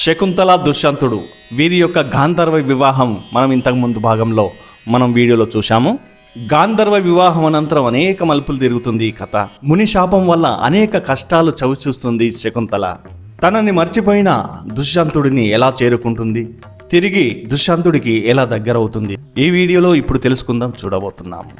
శకుంతల దుష్యంతుడు. వీరి యొక్క గాంధర్వ వివాహం మనం ఇంతకు ముందు భాగంలో మనం వీడియోలో చూశాము. గాంధర్వ వివాహం అనంతరం అనేక మలుపులు తిరుగుతుంది ఈ కథ. ముని శాపం వల్ల అనేక కష్టాలు చవిచూస్తుంది శకుంతల. తనని మర్చిపోయిన దుష్యంతుడిని ఎలా చేరుకుంటుంది? తిరిగి దుష్యంతుడికి ఎలా దగ్గరవుతుంది? ఈ వీడియోలో ఇప్పుడు తెలుసుకుందాం చూడబోతున్నాము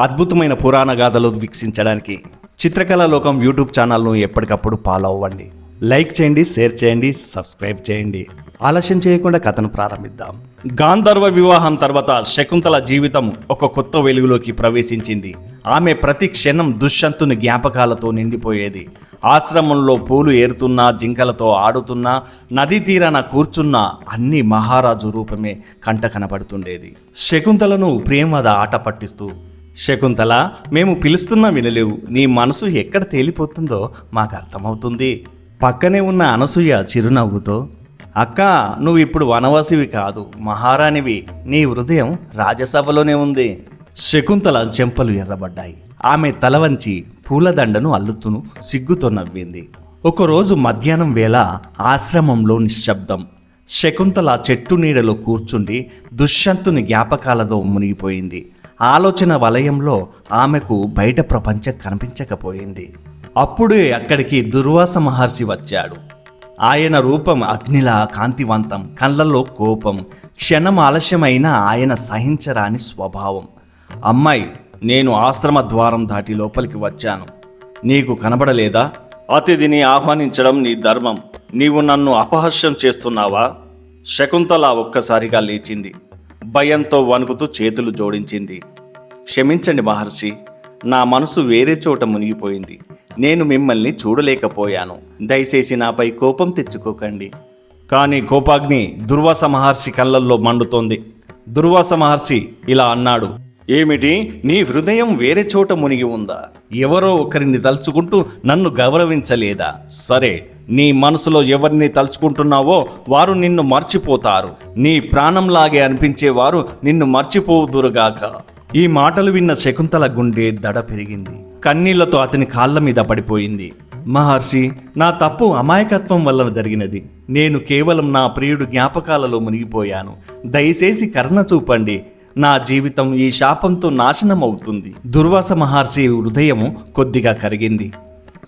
అద్భుతమైన పురాణ గాథలు వీక్షించడానికి చిత్రకళ లోకం యూట్యూబ్ ఛానల్ను ఎప్పటికప్పుడు ఫాలో అవ్వండి. లైక్ చేయండి షేర్ చేయండి సబ్స్క్రైబ్ చేయండి. ఆలస్యం చేయకుండా కథను ప్రారంభిద్దాం. గాంధర్వ వివాహం తర్వాత శకుంతల జీవితం ఒక కొత్త వెలుగులోకి ప్రవేశించింది. ఆమె ప్రతి క్షణం దుష్యంతుని జ్ఞాపకాలతో నిండిపోయేది. ఆశ్రమంలో పూలు ఏరుతున్నా జింకలతో ఆడుతున్నా నదీ తీరాన కూర్చున్నా అన్ని మహారాజు రూపమే కంట కనబడుతుండేది. శకుంతలను ప్రేమద ఆట పట్టిస్తూ శకుంతల మేము పిలుస్తున్నా వినలేవు. నీ మనసు ఎక్కడ తేలిపోతుందో మాకు అర్థమవుతుంది. పక్కనే ఉన్న అనసూయ చిరునవ్వుతో అక్క నువ్వు ఇప్పుడు వనవాసివి కాదు మహారాణివి. నీ హృదయం రాజసభలోనే ఉంది. శకుంతల చెంపలు ఎర్రబడ్డాయి. ఆమె తల వంచి పూలదండను అల్లుతూను సిగ్గుతో నవ్వింది. ఒకరోజు మధ్యాహ్నం వేళ ఆశ్రమంలో నిశ్శబ్దం. శకుంతల చెట్టు నీడలో కూర్చుండి దుష్యంతుని జ్ఞాపకాలతో మునిగిపోయింది. ఆలోచన వలయంలో ఆమెకు బయట ప్రపంచం కనిపించకపోయింది. అప్పుడే అక్కడికి దుర్వాస మహర్షి వచ్చాడు. ఆయన రూపం అగ్నిలా కాంతివంతం కళ్ళల్లో కోపం క్షణం ఆలస్యమైన ఆయన సహించరాని స్వభావం. అమ్మాయి నేను ఆశ్రమ ద్వారం దాటి లోపలికి వచ్చాను. నీకు కనబడలేదా? అతిథిని ఆహ్వానించడం నీ ధర్మం. నీవు నన్ను అపహస్యం చేస్తున్నావా? శకుంతల ఒక్కసారిగా లేచింది. భయంతో వణుకుతూ చేతులు జోడించింది. క్షమించండి మహర్షి నా మనసు వేరే చోట మునిగిపోయింది. నేను మిమ్మల్ని చూడలేకపోయాను. దయచేసి నాపై కోపం తెచ్చుకోకండి. కానీ కోపాగ్ని దుర్వాస మహర్షి కళ్ళల్లో మండుతోంది. దుర్వాస మహర్షి ఇలా అన్నాడు. ఏమిటి? నీ హృదయం వేరే చోట మునిగి ఉందా? ఎవరో ఒకరిని తలుచుకుంటూ నన్ను గౌరవించలేదా? సరే నీ మనసులో ఎవరిని తలుచుకుంటున్నావో వారు నిన్ను మర్చిపోతారు. నీ ప్రాణంలాగే అనిపించేవారు నిన్ను మర్చిపోదురుగాక ఈ మాటలు విన్న శకుంతల గుండె దడ పెరిగింది. కన్నీళ్ళతో అతని కాళ్ళ మీద పడిపోయింది. మహర్షి నా తప్పు అమాయకత్వం వలన జరిగినది. నేను కేవలం నా ప్రియుడు జ్ఞాపకాలలో మునిగిపోయాను. దయచేసి కరుణ చూపండి. నా జీవితం ఈ శాపంతో నాశనం అవుతుంది దుర్వాస మహర్షి హృదయము కొద్దిగా కరిగింది.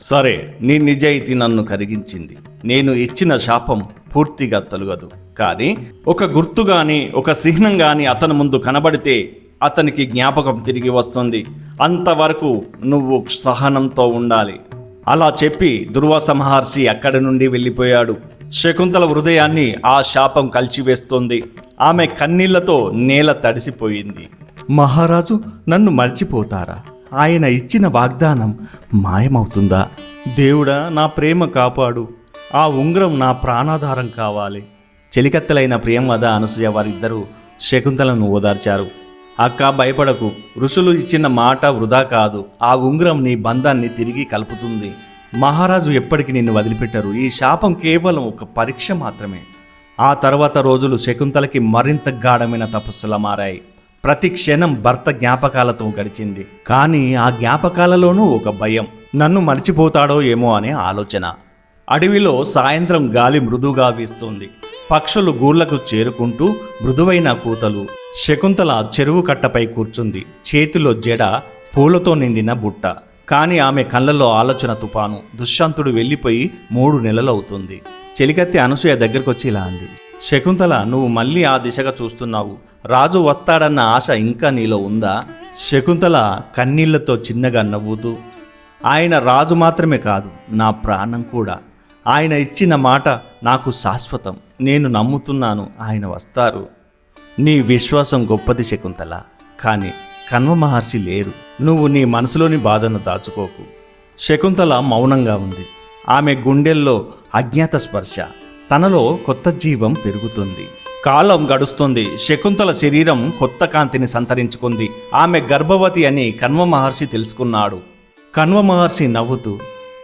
సరే నీ నిజాయితీ నన్ను కరిగించింది. నేను ఇచ్చిన శాపం పూర్తిగా తొలగదు. కానీ ఒక గుర్తు గాని ఒక చిహ్నం గాని అతని ముందు కనబడితే అతనికి జ్ఞాపకం తిరిగి వస్తుంది. అంతవరకు నువ్వు సహనంతో ఉండాలి. అలా చెప్పి దుర్వాస మహర్షి అక్కడి నుండి వెళ్ళిపోయాడు. శకుంతల హృదయాన్ని ఆ శాపం కలిచివేస్తోంది. ఆమె కన్నీళ్ళతో నేల తడిసిపోయింది. మహారాజు నన్ను మర్చిపోతారా? ఆయన ఇచ్చిన వాగ్దానం మాయమవుతుందా? దేవుడా నా ప్రేమ కాపాడు. ఆ ఉంగరం నా ప్రాణాధారం కావాలి. చెలికత్తెలైన ప్రియంవద అనసూయ వారిద్దరూ శకుంతలను ఓదార్చారు. అక్క భయపడకు. ఋషులు ఇచ్చిన మాట వృధా కాదు. ఆ ఉంగరం నీ బంధాన్ని తిరిగి కలుపుతుంది. మహారాజు ఎప్పటికీ నిన్ను వదిలిపెట్టరు. ఈ శాపం కేవలం ఒక పరీక్ష మాత్రమే. ఆ తర్వాత రోజులు శకుంతలకి మరింత గాఢమైన తపస్సులా మారాయి. ప్రతి క్షణం భర్త జ్ఞాపకాలతో గడిచింది. కానీ ఆ జ్ఞాపకాలలోనూ ఒక భయం. నన్ను మర్చిపోతాడో ఏమో అనే ఆలోచన. అడవిలో సాయంత్రం గాలి మృదుగా వీస్తుంది. పక్షులు గూళ్ళకు చేరుకుంటూ మృదువైన కూతలు శకుంతల చెరువు కట్టపై కూర్చుంది. చేతిలో జడ పూలతో నిండిన బుట్ట. కానీ ఆమె కళ్ళల్లో ఆలోచన తుపాను. దుష్యంతుడు వెళ్ళిపోయి మూడు నెలలవుతుంది. చెలికత్తి అనసూయ దగ్గరకొచ్చి ఇలా అంది. శకుంతల నువ్వు మళ్ళీ ఆ దిశగా చూస్తున్నావు. రాజు వస్తాడన్న ఆశ ఇంకా నీలో ఉందా శకుంతల కన్నీళ్ళతో చిన్నగా నవ్వుతూ ఆయన రాజు మాత్రమే కాదు నా ప్రాణం కూడా. ఆయన ఇచ్చిన మాట నాకు శాశ్వతం. నేను నమ్ముతున్నాను ఆయన వస్తారు. నీ విశ్వాసం గొప్పది శకుంతల కానీ కన్వ మహర్షి లేరు. నువ్వు నీ మనసులోని బాధను దాచుకోకు. శకుంతల మౌనంగా ఉంది. ఆమె గుండెల్లో అజ్ఞాత స్పర్శ. తనలో కొత్త జీవం పెరుగుతుంది. కాలం గడుస్తుంది. శకుంతల శరీరం కొత్త కాంతిని సంతరించుకుంది. ఆమె గర్భవతి అని కన్వ మహర్షి తెలుసుకున్నాడు. కన్వ మహర్షి నవ్వుతూ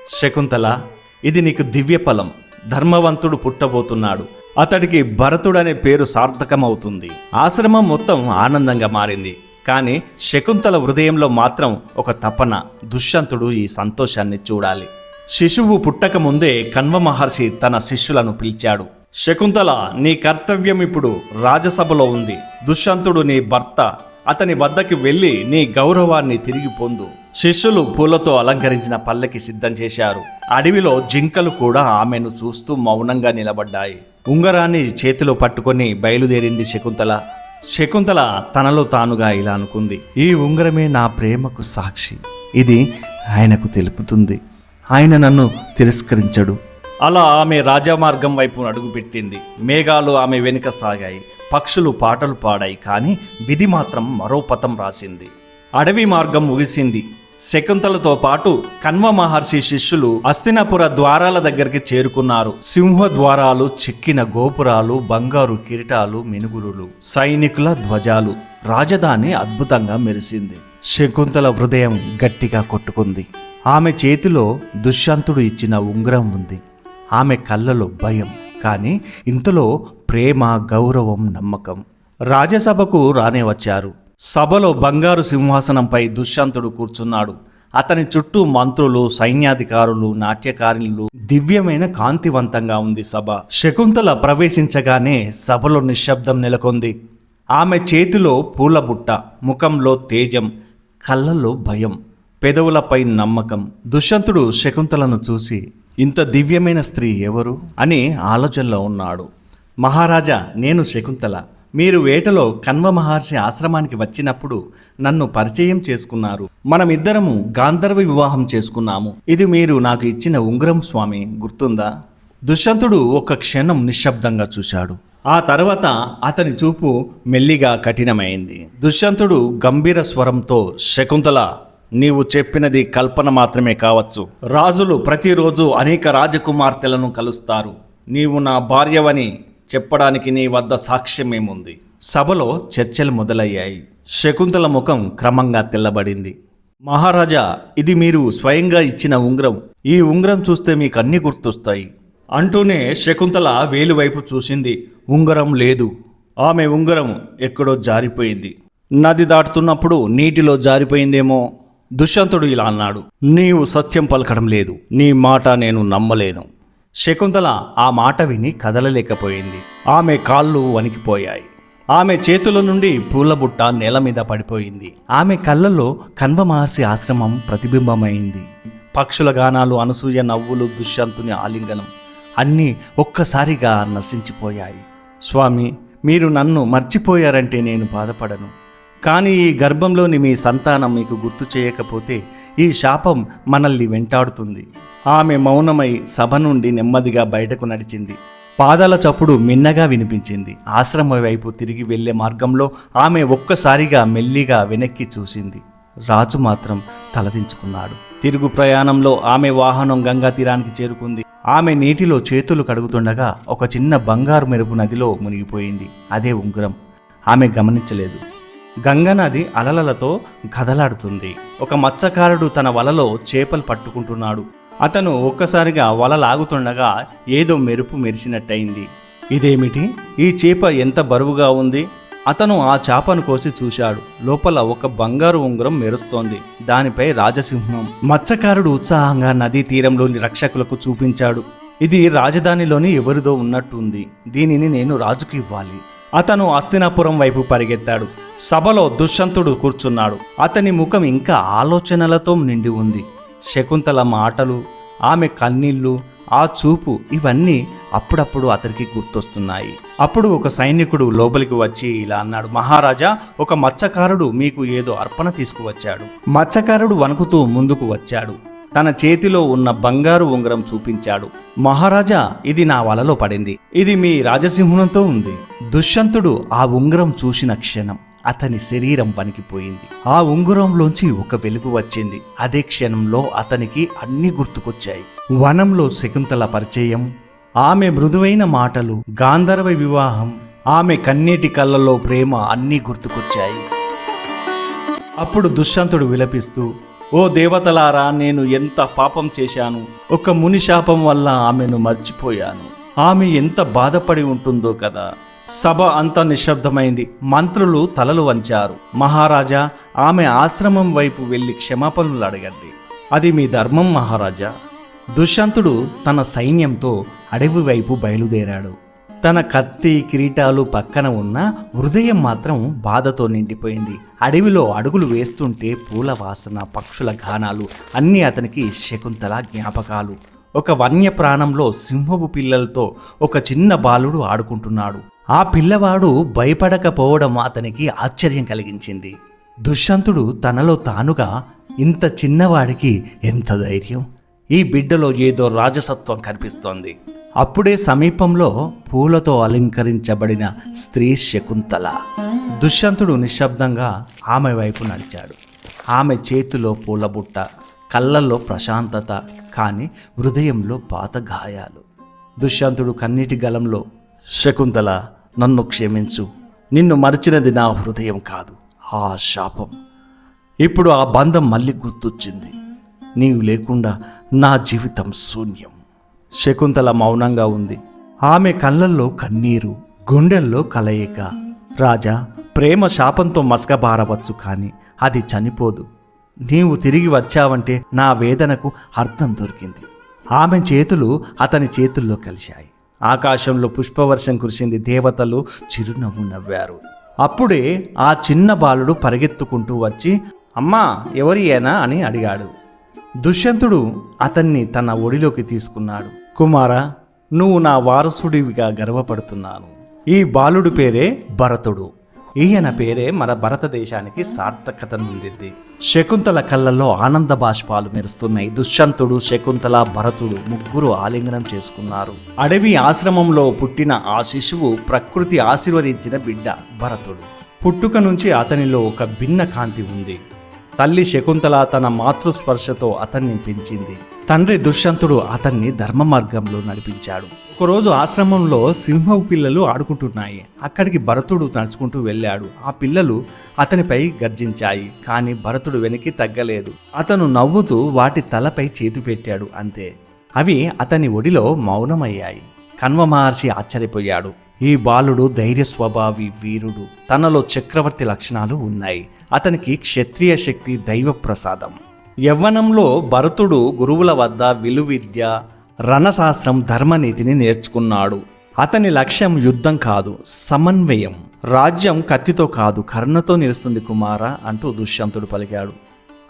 శకుంతల ఇది నీకు దివ్యఫలం. ధర్మవంతుడు పుట్టబోతున్నాడు. అతడికి భరతుడనే పేరు సార్థకమవుతుంది. ఆశ్రమం మొత్తం ఆనందంగా మారింది. కానీ శకుంతల హృదయంలో మాత్రం ఒక తపన దుష్యంతుడు ఈ సంతోషాన్ని చూడాలి. శిశువు పుట్టక ముందే కన్వ మహర్షి తన శిష్యులను పిలిచాడు. శకుంతల నీ కర్తవ్యం ఇప్పుడు రాజసభలో ఉంది. దుష్యంతుడు నీ భర్త. అతని వద్దకి వెళ్ళి నీ గౌరవాన్ని తిరిగి పొందు. శిష్యులు పూలతో అలంకరించిన పల్లకి సిద్ధం చేశారు. అడవిలో జింకలు కూడా ఆమెను చూస్తూ మౌనంగా నిలబడ్డాయి. ఉంగరాన్ని చేతిలో పట్టుకొని బయలుదేరింది శకుంతల. శకుంతల తనలో తానుగా ఇలా అనుకుంది ఈ ఉంగరమే నా ప్రేమకు సాక్షి. ఇది ఆయనకు తెలుపుతుంది. ఆయన నన్ను తిరస్కరించడు. అలా ఆమె రాజమార్గం వైపు అడుగుపెట్టింది. మేఘాలు ఆమె వెనుక సాగాయి. పక్షులు పాటలు పాడాయి కానీ విధి మాత్రం మరో పథం రాసింది. అడవి మార్గం ముగిసింది. శకుంతలతో పాటు కన్వ మహర్షి శిష్యులు అస్తినపుర ద్వారాల దగ్గరికి చేరుకున్నారు. సింహ ద్వారాలు చిక్కిన గోపురాలు బంగారు కిరీటాలు మినుగురులు సైనికుల ధ్వజాలు రాజధాని అద్భుతంగా మెరిసింది. శకుంతల హృదయం గట్టిగా కొట్టుకుంది. ఆమె చేతిలో దుష్యంతుడు ఇచ్చిన ఉంగరం ఉంది. ఆమె కళ్ళలో భయం కానీ ఇంతలో ప్రేమ గౌరవం నమ్మకం రాజ్యసభకు రానే వచ్చారు. సభలో బంగారు సింహాసనంపై దుష్యంతుడు కూర్చున్నాడు. అతని చుట్టూ మంత్రులు సైన్యాధికారులు నాట్యకారులు దివ్యమైన కాంతివంతంగా ఉంది సభ. శకుంతల ప్రవేశించగానే సభలో నిశ్శబ్దం నెలకొంది. ఆమె చేతిలో పూలబుట్ట ముఖంలో తేజం కళ్ళల్లో భయం పెదవులపై నమ్మకం. దుష్యంతుడు శకుంతలను చూసి ఇంత దివ్యమైన స్త్రీ ఎవరు? అని ఆలోచనలో ఉన్నాడు. మహారాజా నేను శకుంతల. మీరు వేటలో కన్వ మహర్షి ఆశ్రమానికి వచ్చినప్పుడు నన్ను పరిచయం చేసుకున్నారు. మనమిద్దరము గాంధర్వ వివాహం చేసుకున్నాము. ఇది మీరు నాకు ఇచ్చిన ఉంగరం స్వామి గుర్తుందా? దుష్యంతుడు ఒక క్షణం నిశ్శబ్దంగా చూశాడు. ఆ తర్వాత అతని చూపు మెల్లిగా కఠినమైంది. దుష్యంతుడు గంభీర స్వరంతో శకుంతల నీవు చెప్పినది కల్పన మాత్రమే కావచ్చు. రాజులు ప్రతిరోజు అనేక రాజకుమార్తెలను కలుస్తారు. నీవు నా భార్యవని చెప్పడానికి నీ వద్ద సాక్ష్యమేముంది సభలో చర్చలు మొదలయ్యాయి. శకుంతల ముఖం క్రమంగా తెల్లబడింది. మహారాజా ఇది మీరు స్వయంగా ఇచ్చిన ఉంగరం. ఈ ఉంగరం చూస్తే మీకు అన్ని గుర్తొస్తాయి. అంటూనే శకుంతల వేలువైపు చూసింది. ఉంగరం లేదు. ఆమె ఉంగరం ఎక్కడో జారిపోయింది. నది దాటుతున్నప్పుడు నీటిలో జారిపోయిందేమో? దుష్యంతుడు ఇలా అన్నాడు. నీవు సత్యం పలకడం లేదు. నీ మాట నేను నమ్మలేను. శకుంతల ఆ మాట విని కదలలేకపోయింది. ఆమె కాళ్ళు వణికిపోయాయి. ఆమె చేతుల నుండి పూలబుట్ట నేల మీద పడిపోయింది. ఆమె కళ్ళలో కన్వ మహర్షి ఆశ్రమం ప్రతిబింబమైంది. పక్షుల గానాలు అనసూయ నవ్వులు దుష్యంతుని ఆలింగనం అన్నీ ఒక్కసారిగా నశించిపోయాయి. స్వామి మీరు నన్ను మర్చిపోయారంటే నేను బాధపడను. కానీ ఈ గర్భంలోని మీ సంతానం మీకు గుర్తు చేయకపోతే ఈ శాపం మనల్ని వెంటాడుతుంది. ఆమె మౌనమై సభ నుండి నెమ్మదిగా బయటకు నడిచింది. పాదాల చప్పుడు మిన్నగా వినిపించింది. ఆశ్రమ వైపు తిరిగి వెళ్ళే మార్గంలో ఆమె ఒక్కసారిగా మెల్లిగా వెనక్కి చూసింది. రాజు మాత్రం తలదించుకున్నాడు. తిరుగు ప్రయాణంలో ఆమె వాహనం గంగా తీరానికి చేరుకుంది. ఆమె నీటిలో చేతులు కడుగుతుండగా ఒక చిన్న బంగారు మెరుపు నదిలో మునిగిపోయింది. అదే ఉంగరం. ఆమె గమనించలేదు. గంగనది అలలలతో కదలాడుతుంది ఒక మత్స్యకారుడు తన వలలో చేపలు పట్టుకుంటున్నాడు. అతను ఒక్కసారిగా వల లాగుతుండగా ఏదో మెరుపు మెరిసినట్టయింది. ఇదేమిటి? ఈ చేప ఎంత బరువుగా ఉంది? అతను ఆ చేపను కోసి చూశాడు. లోపల ఒక బంగారు ఉంగరం మెరుస్తోంది. దానిపై రాజసింహం. మత్స్యకారుడు ఉత్సాహంగా నదీ తీరంలోని రక్షకులకు చూపించాడు. ఇది రాజధానిలోని ఎవరిదో ఉన్నట్టుంది. దీనిని నేను రాజుకు ఇవ్వాలి. అతను అస్తినాపురం వైపు పరిగెత్తాడు. సభలో దుష్యంతుడు కూర్చున్నాడు. అతని ముఖం ఇంకా ఆలోచనలతో నిండి ఉంది. శకుంతల మాటలు ఆమె కన్నీళ్ళు ఆ చూపు ఇవన్నీ అప్పుడప్పుడు అతనికి గుర్తొస్తున్నాయి. అప్పుడు ఒక సైనికుడు లోపలికి వచ్చి ఇలా అన్నాడు మహారాజా ఒక మత్స్యకారుడు మీకు ఏదో అర్పణ తీసుకువచ్చాడు. మత్స్యకారుడు వణుకుతూ ముందుకు వచ్చాడు. తన చేతిలో ఉన్న బంగారు ఉంగరం చూపించాడు. మహారాజా ఇది నా వలలో పడింది. ఇది మీ రాజసింహంతో ఉంది. దుష్యంతుడు ఆ ఉంగరం చూసిన క్షణం అతని శరీరం వణికిపోయింది. ఆ ఉంగరంలోంచి ఒక వెలుగు వచ్చింది. అదే క్షణంలో అతనికి అన్ని గుర్తుకొచ్చాయి. వనంలో శకుంతల పరిచయం ఆమె మృదువైన మాటలు గాంధర్వ వివాహం ఆమె కన్నీటి కళ్ళలో ప్రేమ అన్నీ గుర్తుకొచ్చాయి. అప్పుడు దుష్యంతుడు విలపిస్తూ ఓ దేవతలారా నేను ఎంత పాపం చేశాను. ఒక ముని శాపం వల్ల ఆమెను మర్చిపోయాను. ఆమె ఎంత బాధపడి ఉంటుందో కదా. సభ అంత నిశ్శబ్దమైంది. మంత్రులు తలలు వంచారు. మహారాజా ఆమె ఆశ్రమం వైపు వెళ్ళి క్షమాపణలు అడగండి. అది మీ ధర్మం మహారాజా. దుష్యంతుడు తన సైన్యంతో అడవి వైపు బయలుదేరాడు. తన కత్తి కిరీటాలు పక్కన ఉన్న హృదయం మాత్రం బాధతో నిండిపోయింది. అడవిలో అడుగులు వేస్తుంటే పూల వాసన పక్షుల గానాలు అన్నీ అతనికి శకుంతల జ్ఞాపకాలు. ఒక వన్య ప్రాణంలో సింహపు పిల్లలతో ఒక చిన్న బాలుడు ఆడుకుంటున్నాడు. ఆ పిల్లవాడు భయపడకపోవడం అతనికి ఆశ్చర్యం కలిగించింది. దుష్యంతుడు తనలో తానుగా ఇంత చిన్నవాడికి ఎంత ధైర్యం? ఈ బిడ్డలో ఏదో రాజసత్వం కనిపిస్తోంది. అప్పుడే సమీపంలో పూలతో అలంకరించబడిన స్త్రీ శకుంతల. దుష్యంతుడు నిశ్శబ్దంగా ఆమె వైపు నడిచాడు. ఆమె చేతిలో పూలబుట్ట కళ్ళల్లో ప్రశాంతత కానీ హృదయంలో పాత గాయాలు. దుష్యంతుడు కన్నీటి గలంలో శకుంతల నన్ను క్షమించు. నిన్ను మరిచినది నా హృదయం కాదు ఆ శాపం. ఇప్పుడు ఆ బంధం మళ్ళీ గుర్తొచ్చింది. నీవు లేకుండా నా జీవితం శూన్యం. శకుంతల మౌనంగా ఉంది. ఆమె కళ్ళల్లో కన్నీరు గుండెల్లో కలయిక. రాజా ప్రేమ శాపంతో మసకబారవచ్చు కానీ అది చనిపోదు. నీవు తిరిగి వచ్చావంటే నా వేదనకు అర్థం దొరికింది. ఆమె చేతులు అతని చేతుల్లో కలిశాయి. ఆకాశంలో పుష్పవర్షం కురిసింది దేవతలు చిరునవ్వు నవ్వారు. అప్పుడే ఆ చిన్న బాలుడు పరిగెత్తుకుంటూ వచ్చి అమ్మా ఎవరి అని అడిగాడు. దుష్యంతుడు అతన్ని తన ఒడిలోకి తీసుకున్నాడు. కుమారా నువ్వు నా వారసుడివిగా గర్వపడుతున్నాను. ఈ బాలుడు పేరే భరతుడు. ఈయన పేరే మన భారతదేశానికి సార్థకతనుందింది శకుంతల కళ్ళల్లో ఆనంద బాష్పాలు మెరుస్తున్నాయి. దుష్యంతుడు శకుంతల భరతుడు ముగ్గురు ఆలింగనం చేసుకున్నారు. అడవి ఆశ్రమంలో పుట్టిన ఆ శిశువు ప్రకృతి ఆశీర్వదించిన బిడ్డ భరతుడు. పుట్టుక నుంచి అతనిలో ఒక భిన్న కాంతి ఉంది. తల్లి శకుంతల తన మాతృస్పర్శతో అతన్ని పెంచింది. తండ్రి దుష్యంతుడు అతన్ని ధర్మ మార్గంలో నడిపించాడు. ఒకరోజు ఆశ్రమంలో సింహపు పిల్లలు ఆడుకుంటున్నాయి. అక్కడికి భరతుడు నడుచుకుంటూ వెళ్ళాడు. ఆ పిల్లలు అతనిపై గర్జించాయి కానీ భరతుడు వెనక్కి తగ్గలేదు. అతను నవ్వుతూ వాటి తలపై చేతి పెట్టాడు అంతే. అవి అతని ఒడిలో మౌనమయ్యాయి. కన్వ మహర్షి ఆశ్చర్యపోయాడు. ఈ బాలుడు ధైర్య స్వభావి వీరుడు. తనలో చక్రవర్తి లక్షణాలు ఉన్నాయి. అతనికి క్షత్రియ శక్తి దైవ ప్రసాదం యవ్వనంలో భరతుడు గురువుల వద్ద విలువిద్య రణశాస్త్రం ధర్మనీతిని నేర్చుకున్నాడు. అతని లక్ష్యం యుద్ధం కాదు సమన్వయం. రాజ్యం కత్తితో కాదు కర్ణతో నిలుస్తుంది కుమార అంటూ దుష్యంతుడు పలికాడు.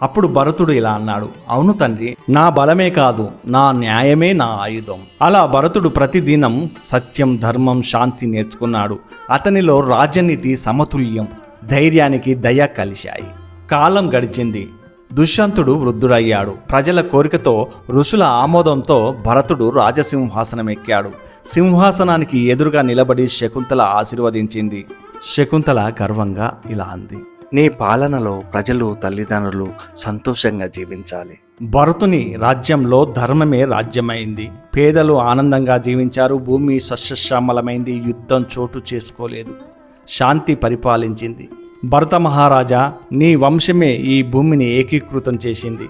అప్పుడు భరతుడు ఇలా అన్నాడు అవును తండ్రి నా బలమే కాదు నా న్యాయమే నా ఆయుధం. అలా భరతుడు ప్రతిదినం సత్యం ధర్మం శాంతి నేర్చుకున్నాడు. అతనిలో రాజనీతి సమతుల్యం ధైర్యానికి దయ కలిశాయి. కాలం గడిచింది. దుష్యంతుడు వృద్ధుడయ్యాడు. ప్రజల కోరికతో ఋషుల ఆమోదంతో భరతుడు రాజసింహాసనం ఎక్కాడు సింహాసనానికి ఎదురుగా నిలబడి శకుంతల ఆశీర్వదించింది. శకుంతల గర్వంగా ఇలా అంది నీ పాలనలో ప్రజలు తల్లిదండ్రులు సంతోషంగా జీవించాలి. భరతుని రాజ్యంలో ధర్మమే రాజ్యమైంది. పేదలు ఆనందంగా జీవించారు. భూమి సస్యశ్యామలమైంది. యుద్ధం చోటు చేసుకోలేదు. శాంతి పరిపాలించింది. భరత మహారాజా నీ వంశమే ఈ భూమిని ఏకీకృతం చేసింది.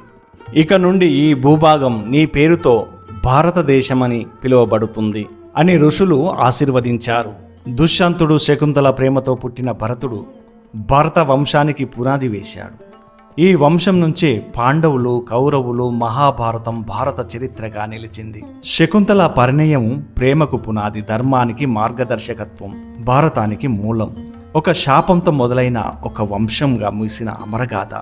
ఇక నుండి ఈ భూభాగం నీ పేరుతో భారతదేశమని పిలువబడుతుంది అని ఋషులు ఆశీర్వదించారు. దుష్యంతుడు శకుంతల ప్రేమతో పుట్టిన భరతుడు భరత వంశానికి పునాది వేశాడు. ఈ వంశం నుంచే పాండవులు కౌరవులు మహాభారతం భారత చరిత్రగా నిలిచింది. శకుంతల పరిణయం ప్రేమకు పునాది ధర్మానికి మార్గదర్శకత్వం భారతానికి మూలం. ఒక శాపంతో మొదలైన ఒక వంశంగా ముగిసిన అమరగాథ.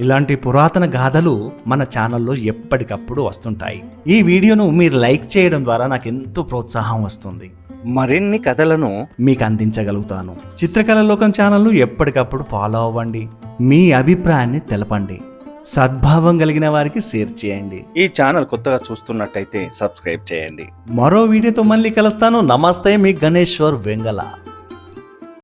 ఇలాంటి పురాతన గాథలు మన ఛానల్లో ఎప్పటికప్పుడు వస్తుంటాయి. ఈ వీడియోను మీరు లైక్ చేయడం ద్వారా నాకు ఎంతో ప్రోత్సాహం వస్తుంది. మరిన్ని కథలను మీకు అందించగలుగుతాను. చిత్రకళ లోకం ఛానల్ను ఎప్పటికప్పుడు ఫాలో అవ్వండి. మీ అభిప్రాయాన్ని తెలపండి. సద్భావం కలిగిన వారికి షేర్ చేయండి. ఈ ఛానల్ కొత్తగా చూస్తున్నట్టయితే సబ్స్క్రైబ్ చేయండి. మరో వీడియోతో మళ్ళీ కలుస్తాను. నమస్తే మీ గణేశ్వర్ వెంగళ.